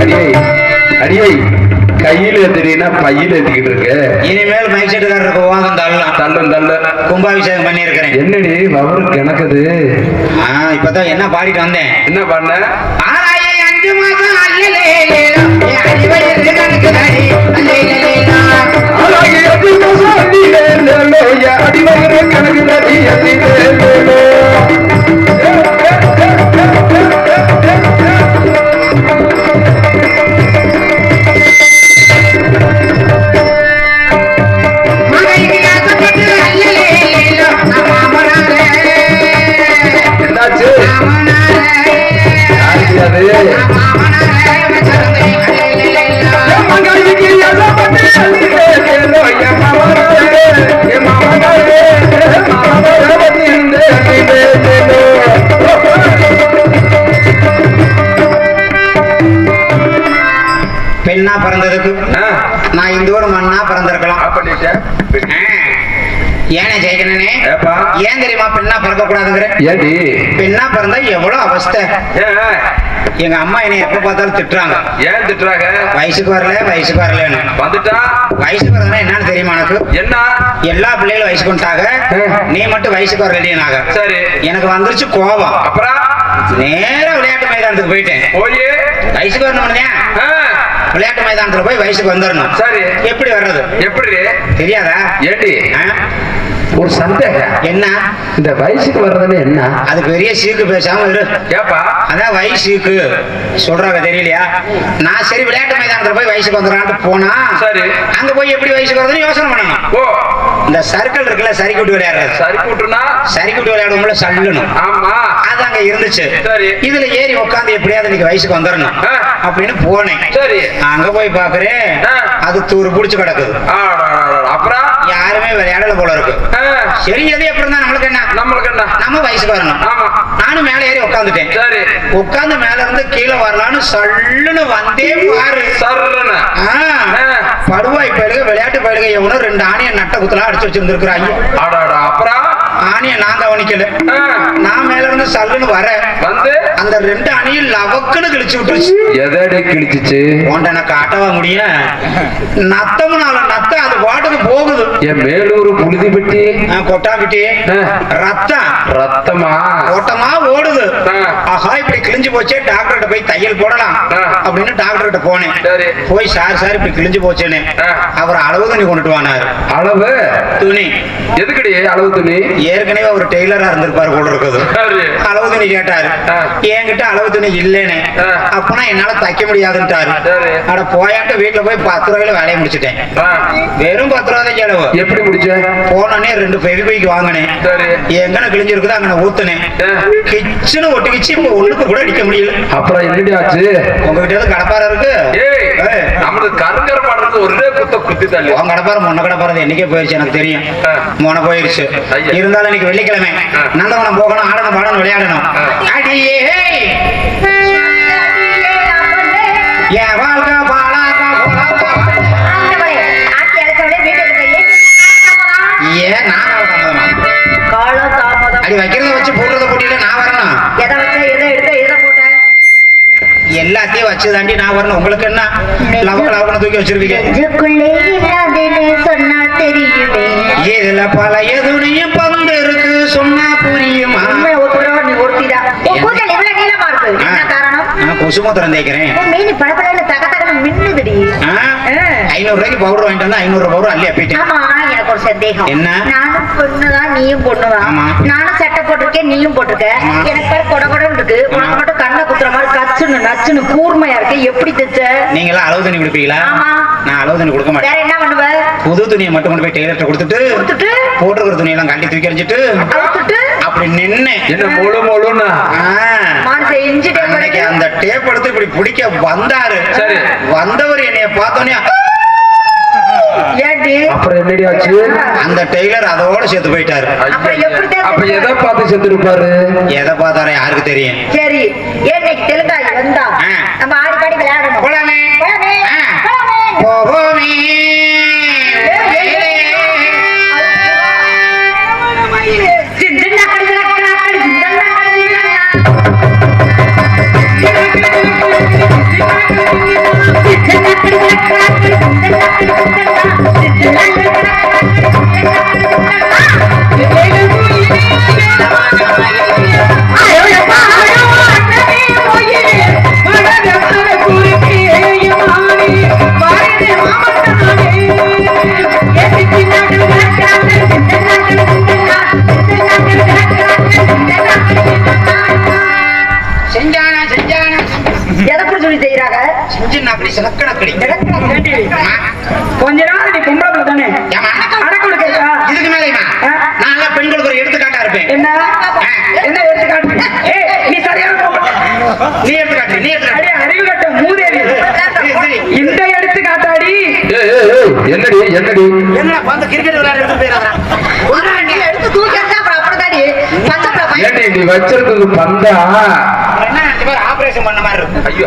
அடியை அடியை கையில எதிரினா பையில எத்திக்கிட்டு இருக்கு. இனிமேல் மைக் செட்டுக்காரருக்கு ஓதம் தள்ளலாம். தள்ளும் தள்ளு. கும்பாபிஷேகம் பண்ணியிருக்கிறேன். என்னடி வவரு கிணக்குது? இப்பதான் என்ன பாடிட்டு வந்தேன். என்ன பண்ண ஆராயை அஞ்சு மாசம் அல்லலேலேலோ, என் அடிவயிறு கணக்குதடி, அடிவயிறு பெண்ணா பிறந்ததுக்கு நான் இந்த ஊர் மண்ணா பிறந்திருக்கலாம். ஏனே ஜெயிக்கணே ஏப்பா. ஏன் தெரியுமா பெண்ணா பிறக்க கூடாதுங்கிற பெண்ணா பிறந்தா எவ்வளவு அவஸ்தை. எங்க அம்மா என்னை எப்ப பார்த்தாலும் திட்டுறாங்க. ஏன் திட்டுறாங்க? வயசுக்கு வரல வயசுக்கு வரலன்னு. வந்துட்டா? வயசுக்கு வரலன்னா என்னன்னு தெரியுமா எனக்கு என்ன? எல்லா பிள்ளைகளும் வயசுக்கு வந்துட்டாங்க. நீ மட்டும் வயசுக்கு வரலடினாங்க சரி. எனக்கு வந்துருச்சு கோபம். அப்புறம்? நேரா விளையாட்டு மைதானத்துக்கு போயிட்டேன். போய்? வயசுக்கு வரணும்னே விளையாட்டு மைதானத்துல போய் வயசுக்கு வந்துடணும் சரி. எப்படி வர்றது? எப்படி? தெரியாதா? ஏடி? ஒரு சந்தேகம். என்ன? இந்த வயசுக்கு வர்றதுன்னு என்ன? அது பெரிய சீக்கு பேசாம இரு. ஏப்பா? அதான் வயசுக்கு சொல்றாங்க தெரியலையா? நான் சரி விளையாட்டு மைதானத்துல போய் வயசுக்கு வந்துடுறான்ட்டு போனா சரி. அங்க போய் எப்படி வயசுக்கு வருதுன்னு யோசனை பண்ணணும். ஓ இந்த சர்க்கிள் இருக்குல்ல சரி குட்டி விளையாடுறது. சரி கூட்டுனா சரி குட்டி விளையாடுவோம்ல சல்லணும் ஆமா. அது அங்க இருந்துச்சு. சரி. இதுல ஏறி உட்காந்து எப்படியாவது இன்னைக்கு வயசுக்கு வந்துடணும். அப்படின்னு போனேன். சரி. அங்க போய் பாக்குறேன். அது தூரு புடிச்சு கிடக்குது. அப்புறம்? யாருமே விளையாடல போல இருக்கு. சரி எது எப்படி இருந்தா நம்மளுக்கு என்ன? நம்மளுக்கு என்ன? நம்ம வயசுக்கு வரணும். ஆமா. நானும் மேல ஏறி உட்காந்துட்டேன் சரி. உட்கார்ந்து மேல இருந்து கீழே வரலான்னு சல்லுன்னு வந்தே பாரு. ஆ, படுவாய் பயிலுக விளையாட்டு பயிலுக எவனோ ரெண்டு ஆணிய நட்ட குத்தலா அடிச்சு வச்சிருந்திருக்கிறாங்க. அப்புறம்? ஆணிய நான் கவனிக்கல நான் மேல இருந்து சல்லுன்னு வர வந்து? அந்த ரெண்டு அணியும் லவக்குன்னு கிழிச்சு விட்டுருச்சு. எதடி கிழிச்சிச்சு? உன்ட நான் காட்டவா முடியும் நத்தம்னால நத்த அது பாட்டுக்கு போகுது. என் மேலூர் புழுதி பெட்டி. ஆ, கொட்டாப்பிட்டி ஆ. ரத்தம் ரத்தமா? ஓட்டமா ஓடுது. ஆஹா இப்படி கிழிஞ்சு போச்சே டாக்டர்கிட்ட போய் தையல் போடலாம். அப்படின்னு டாக்டர் கிட்ட போனேன். போய் சார் சார் இப்படி கிழிஞ்சு போச்சேன்னு. அவர் அளவு துணி கொண்டுட்டு வானாரு. அளவு? துணி. எதுக்கடி அளவு துணி? ஏற்கனவே அவர் டெய்லரா இருந்திருப்பாரு போல இருக்குது. அளவு துணி கேட்டாரு. என்கிட்ட அளவு துணி இல்லைன்னு. அப்பனா என்னால தைக்க முடியாதுன்ட்டாரு. அட போயாட்டு வீட்டுல போய் பத்து ரூபாயில வேலையை முடிச்சிட்டேன். வெறும் பத்து ரூபா தான் செலவு. எப்படி முடிச்ச? போனோடனே ரெண்டு பெரிய பைக்கு வாங்கினேன். எங்கன கிழிஞ்சிருக்குதோ அங்கன ஊத்துனேன். கிச்சனு ஒட்டிக்கிச்சு இப்ப ஒண்ணுக்கு கூட அடிக்க முடியல. அப்புறம் என்னடி ஆச்சு? உங்ககிட்ட கடப்பார இருக்கு? நம்மளுக்கு கருங்கர பாடுறது ஒரே குத்த குத்தி தள்ளி உன் கடப்பார முன்ன கடப்பாறது என்னைக்கே போயிருச்சு எனக்கு தெரியும். முன்ன போயிருச்சு. இருந்தாலும் இன்னைக்கு வெள்ளிக்கிழமை. நந்தவனம் போகணும் ஆடணும் பாடணும் விளையாடணும். அடியே என் வாழ்க்கை வச்சு தாண்டி நான் வரணும். உங்களுக்கு என்ன? லவக்க லவக்கணும் தூக்கி வச்சிருக்கீங்க இதுல பழைய துணியும் பந்து இருக்கு சொன்னா புரியுமா? நான் குசுமத்திரம் தேய்க்கிறேன். ஆ? ஐநூறு ரூபாய்க்கு பவுடர் வாங்கிட்டு வந்து ஐநூறு பவுடர் அள்ளி அப்பிட்டேன் ஆமா எனக்கு ஒரு சந்தேகம். என்ன? நானும் பொண்ணுதான் நீயும் பொண்ணுதான். நானும் சட்டை போட்டிருக்கேன் நீயும் போட்டிருக்க. எனக்கு பேர் கொட கொடன்னு இருக்கு. உனக்கு மட்டும் கண்ணை குத்துற மாதிரி கச்சுன்னு நச்சுன்னு கூர்மையா இருக்கு. எப்படி தைச்ச நீங்களா அளவு துணி கொடுப்பீங்களா. நான் அளவு துணி கொடுக்க மாட்டேன். வேற என்ன பண்ணுவ? புது துணியை மட்டும் கொண்டு போய் டெய்லர்ட்ட கொடுத்துட்டு கொடுத்துட்டு? போட்டிருக்கிற துணியெல்லாம் கழட்டி தூக்கி எறிஞ்சிட்டு அப்படி நின்னு. என்ன முழு முழுன்னா? அந்த டேப் எடுத்து இப்படி பிடிக்க வந்தாரு. சரி. வந்தவர் என்னைய பார்த்தோன்னே அப்புறம் என்னடி ஆச்சு? அந்த டெய்லர் அதோட சேர்த்து போயிட்டாரு. அப்ப எதை பார்த்து செத்துருப்பாரு எதை பார்த்தாரோ யாருக்கு தெரியும்? சரி. ஏன் இன்னைக்கு வச்சிருக்கிறது பந்தா. என்ன இந்த மாதிரி ஆபரேஷன் பண்ண மாதிரி இருக்கும்? ஐயோ.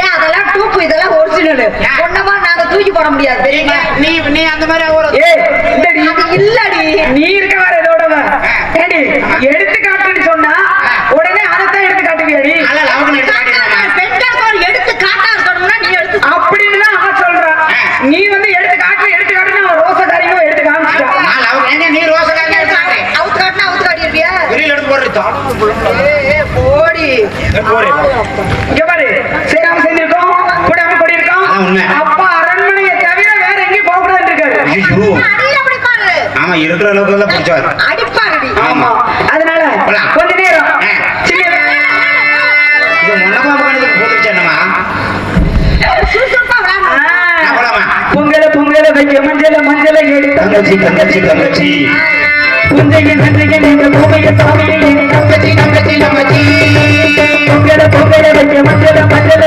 ஏன் அதெல்லாம் டூப்பு இதெல்லாம் ஒரிஜினல் ஒன்னமா நாங்க தூக்கி போட முடியாது தெரியுமா? நீ நீ அந்த மாதிரி ஒரு ஏய் இல்லடி. நீ இருக்க வேற இதோட ஏடி எடுத்துக்காட்டுன்னு சொன்னா உடனே அதைத்தான் எடுத்து காட்டுவியாடி நல்ல லவக்குன்னு எடுத்து காட்டிடுவாமா பெண்களுக்கு ஒரு எடுத்து காட்டா இருக்கணும்னா நீ எடுத்து அப்படின்னு தான் அவன் சொல்றான் நீ வந்து எடுத்து காட்டு எடுத்து காட்டுன்னு அவன் ரோசக்காரியும் எடுத்து காமிச்சிட்டான் நான் லவ் எங்க நீ ரோசக்காரங்க எடுத்து காட்டு அவுத்து காட்டினா அவுத்து காட்டியிருப்பியா வெளியில எடுத்து போடுறது ஏய், போடி. போடு. இங்க பாரு. சேராம செஞ்சிருக்கோம் கூடாம கொடி இருக்கோம் அதான் உண்மை. அப்பா அரண்மனையை தவிர வேற எங்கேயும் போக கூடாதுன்னு இருக்காரு. ஐயோ. அடியில பிடிப்பாரு. ஆமா இருக்கிற அளவுக்கு எல்லாம் பிடிச்சாரு அடிப்பாருடி. ஆமா. அதனால போலாம். கொஞ்ச நேரம் ஆ. சின்ன இது முன்னமா கணக்கு போட்டுச்சு என்னமா சுறுசுறுப்பா விளையாடணும். ஆ. நான் போலாமா? பொங்கல பொங்கல வைக்க மஞ்சள மஞ்சள எடுத்து தங்கச்சி தங்கச்சி தங்கச்சி. புஞ்சைய நஞ்சைய நீங்க பூமைய சாமியை மஞ்சள மஞ்சள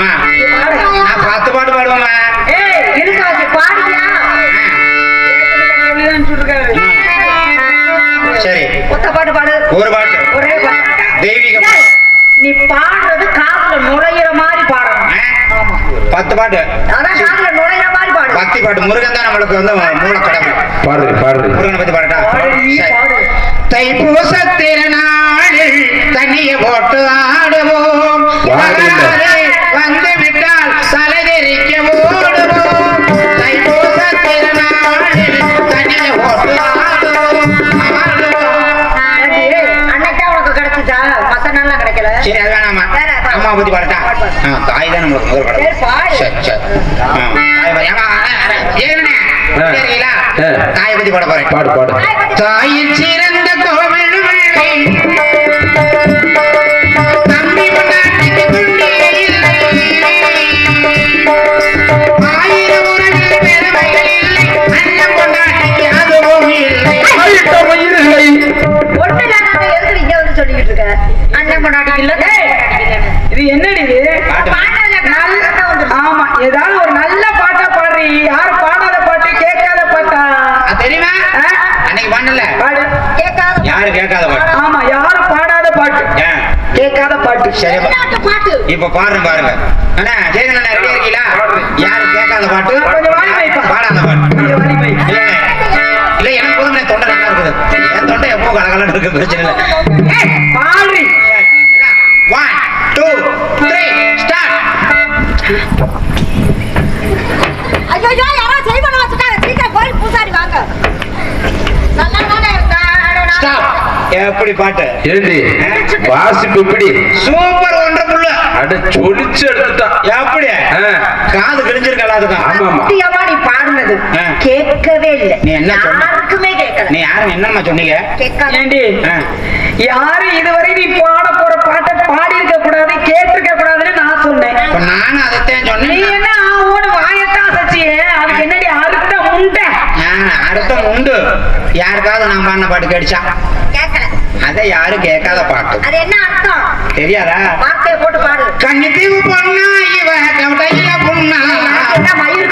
நான் பத்து பாட்டு சொல்லிருக்காரு. சரி. ஒத்த பாட்டு பாடு. ஒரு பாட்டு. ஒரே பாட்டு. தெய்வீக ஏய், நீ பாடுறது காதுல நுழையிற மாதிரி பாடணும்? பத்து பாட்டு. அதான் காதுல நுழையிற மாதிரி பாடு. பக்தி பாட்டு. முருகன் தான் நம்மளுக்கு வந்து மூல கடவுள் பாடுறி பாடுறி முருகனை பத்தி பாடட்டா? பாடுடி, சரி. பாடு. தைப்பூச திருநாளில் தண்ணிய போட்டு ஆடுவோம். சரி அது வேணாமா அம்மா பத்தி பாடட்டா தாய் தான் நம்மளுக்கு முதல் படம் பாடு. சரி. சரிங்களா? தாயை பத்தி பாட போறேன். பாடு பாடு. தாயின் சிறந்த கோவில் அண்ணன் கொண்டாடிக்கு இல்ல? இது என்னடி இது? பாட்டு. நல்ல- ஆமா ஏதாவது ஒரு நல்ல பாட்டா பாடுறீ. யார் பாடாத பாட்டு கேட்காத பாட்டா? தெரியுமா? அன்னைக்கு பண்ணல பாடு. கேட்காத யாரு கேட்காத பாட்டு? ஆமா யாரும் பாடாத பாட்டு? கேட்காத பாட்டு. சரி பாட்டு. இப்ப பாடுறேன் பாருங்க. அண்ணா ஜெயகன் அண்ணா ரெடியா இருக்கீங்களா? யாரு கேட்காத பாட்டு? கொஞ்சம் வாய் வைப்பா. பாடாத பாட்டு. இல்ல இல்ல எனக்கு போதும் தொண்டை நல்லா இருக்குது. என் தொண்டை எப்போ கலகலன்னு இருக்கு பிரச்சனை இல்லை. எப்படி பாட்டு. ஏண்டி வாசிப்பு இப்படி சூப்பர் ஒன்றரை அட சொலிச்சு எடுத்துட்டான் எப்படி ஆ. காது கிழிஞ்சிருக்கல அதுக்கும் ஆமாமா சத்தியமா நீ பாடுனது. கேட்கவே இல்ல. நீ என்ன சொன்ன? யாருக்குமே கேட்கல. நீ யாரும் என்னம்மா சொன்னீங்க? கேட்காத. ஏண்டி. யாரும் இதுவரை நீ பாட போற பாட்டை பாடி இருக்க கூடாது கேட்டிருக்க கூடாதுன்னு நான் சொன்னேன். நானும் அதைத்தான் நீ சொன்னேன் என்ன ஆவோன்னு வாயத்தான் சச்சியே அதுக்கு என்னடி அறுத்த முண்டை நான் அர்த்தம் உண்டு. யாருக்காவது நான் பாடின பாட்டு கேட்கல அதை யாரும் கேட்காத பாட்டு. அது என்ன அர்த்தம்? தெரியாதா? வார்த்தையை போட்டு பாடு. கன்னித்தீவு பொண்ணா இவ கவடையில பொண்ணா?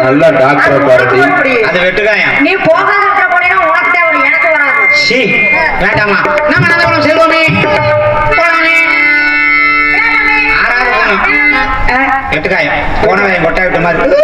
நல்லா டாக்டரை பாருடி. அது வெட்டுக்காயம் நீ போகாத இருக்கிற போனீங்கன்னா உனக்கு தேவை எனக்கு வராது. சி வேண்டாமா நம்ம நந்தபுரம் செல்வோமே. போலாமே. ஆறாவது ஒண்ணு ஆ, வெட்டுக்காயம் போனவன் கொட்டா விட்ட மாதிரி.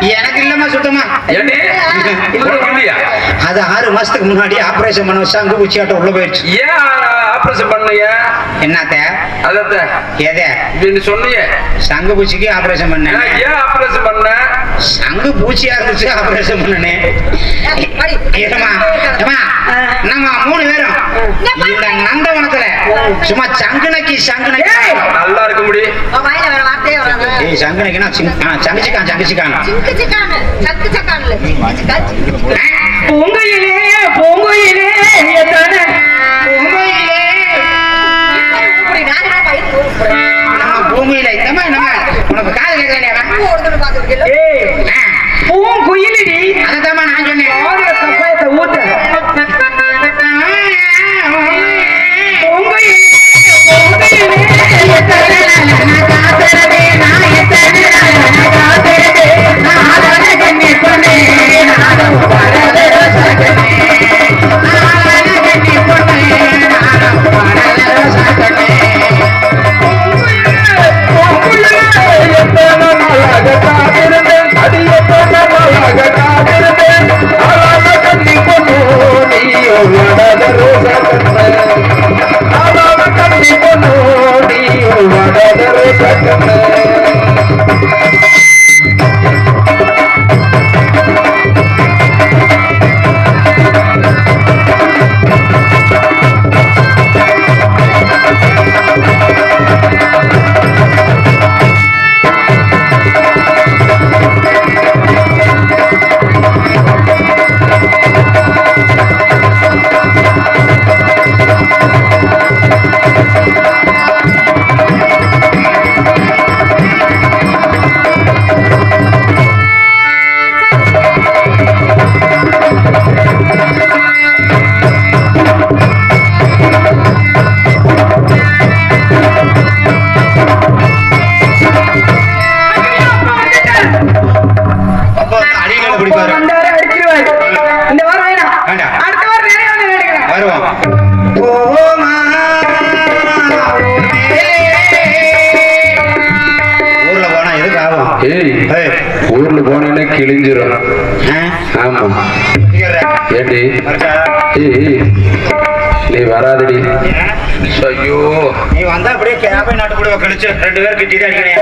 எனக்கு இல்லம்மா சுத்தமா. அது ஆறு மாசத்துக்கு முன்னாடி ஆபரேஷன் பண்ண வச்சு அங்கு உள்ள போயிடுச்சு. ஆபரேஷன் பண்ணீங்க என்னத்த? அதத்த. எதை? இப்படி சொன்னீங்க சங்கு பூச்சிக்கு ஆபரேஷன் பண்ணேன். ஏன் ஆபரேஷன் பண்ண? சங்கு பூச்சியா இருந்துச்சு ஆபரேஷன் பண்ணனேன் நம்ம மூணு பேரும்? இந்த நந்தவனத்துல. சும்மா சங்குனக்கி சங்குனக்கி. நல்லா இருக்க முடியும் ஏய் சங்குனக்கினா சங்கிச்சிக்கான் சங்கிச்சிக்கான். பூங்குயிலே பூங்குயிலே நீ வராதடி. ஐயோ. நீ வந்தா அப்படியே கேபை நாட்டு கூட கழிச்சு ரெண்டு பேருக்கு டிடி அடிக்கணும்.